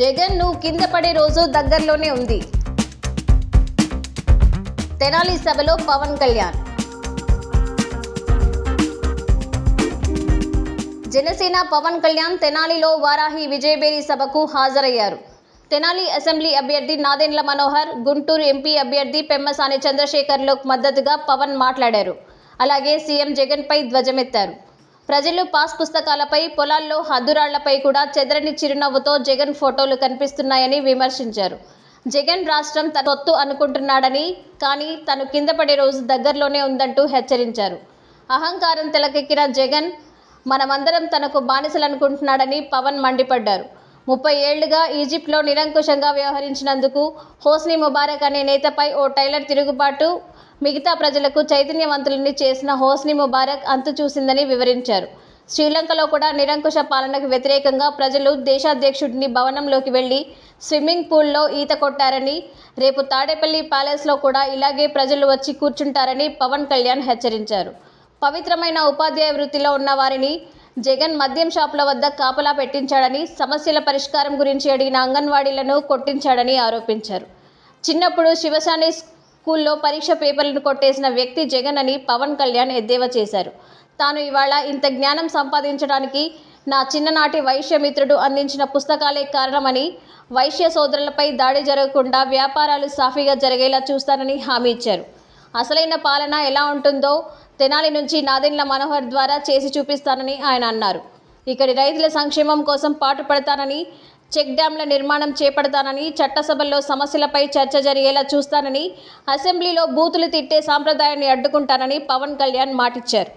జగన్ను కింద పడే రోజు దగ్గరలోనే ఉంది. తెనాలి సభలో పవన్ కళ్యాణ్. జనసేన పవన్ కళ్యాణ్ తెనాలిలో వారాహి విజయబేరి సభకు హాజరయ్యారు. తెనాలి అసెంబ్లీ అభ్యర్థి నాదెండ్ల మనోహర్ గుంటూరు ఎంపీ అభ్యర్థి పెమ్మసాని చంద్రశేఖర్లకు మద్దతుగా పవన్ మాట్లాడారు. అలాగే సీఎం జగన్పై ధ్వజమెత్తారు. ప్రజలు పాస్ పుస్తకాలపై పొలాల్లో హద్దురాళ్ళపై కూడా చెదరని చిరునవ్వుతో జగన్ ఫోటోలు కనిపిస్తున్నాయని విమర్శించారు. జగన్ రాష్ట్రం తన సొత్తు అనుకుంటున్నాడని కానీ తను కింద పడే రోజు దగ్గరలోనే ఉందంటూ హెచ్చరించారు. అహంకారం తెలకెక్కిన జగన్ మనమందరం తనకు బానిసలనుకుంటున్నాడని పవన్ మండిపడ్డారు. ముప్పై ఏళ్ళుగా ఈజిప్ట్లో నిరంకుశంగా వ్యవహరించినందుకు హోస్ని ముబారక్ అనే నేతపై ఓ టైలర్ తిరుగుబాటు మిగతా ప్రజలకు చైతన్యవంతులని చేసిన హోస్ని ముబారక్ అంతు చూసిందని వివరించారు. శ్రీలంకలో కూడా నిరంకుశ పాలనకు వ్యతిరేకంగా ప్రజలు దేశాధ్యక్షుడిని భవనంలోకి వెళ్ళి స్విమ్మింగ్ పూల్లో ఈత కొట్టారని రేపు తాడేపల్లి ప్యాలెస్లో కూడా ఇలాగే ప్రజలు వచ్చి కూర్చుంటారని పవన్ కళ్యాణ్ హెచ్చరించారు. పవిత్రమైన ఉపాధ్యాయ వృత్తిలో ఉన్న వారిని జగన్ మద్యం షాపుల వద్ద కాపలా పెట్టించాడని సమస్యల పరిష్కారం గురించి అడిగిన అంగన్వాడీలను కొట్టించాడని ఆరోపించారు. చిన్నప్పుడు శివశాని స్కూల్లో పరీక్ష పేపర్లను కొట్టేసిన వ్యక్తి జగన్ అని పవన్ కళ్యాణ్ ఎద్దేవా చేశారు. తాను ఇవాళ ఇంత జ్ఞానం సంపాదించడానికి నా చిన్ననాటి వైశ్యమిత్రుడు అందించిన పుస్తకాలే కారణమని వైశ్య సోదరులపై దాడి జరగకుండా వ్యాపారాలు సాఫీగా జరిగేలా చూస్తానని హామీ ఇచ్చారు. అసలైన పాలన ఎలా ఉంటుందో తెనాలి నుంచి నాదెండ్ల మనోహర్ ద్వారా చేసి చూపిస్తానని ఆయన అన్నారు. ఇక్కడి రైతుల సంక్షేమం కోసం పాటుపడతానని చెక్ డ్యాంల నిర్మాణం చేపడతానని చట్టసభల్లో సమస్యలపై చర్చ జరిగేలా చూస్తానని అసెంబ్లీలో బూతులు తిట్టే సాంప్రదాయాన్ని అడ్డుకుంటానని పవన్ కళ్యాణ్ మాటిచ్చారు.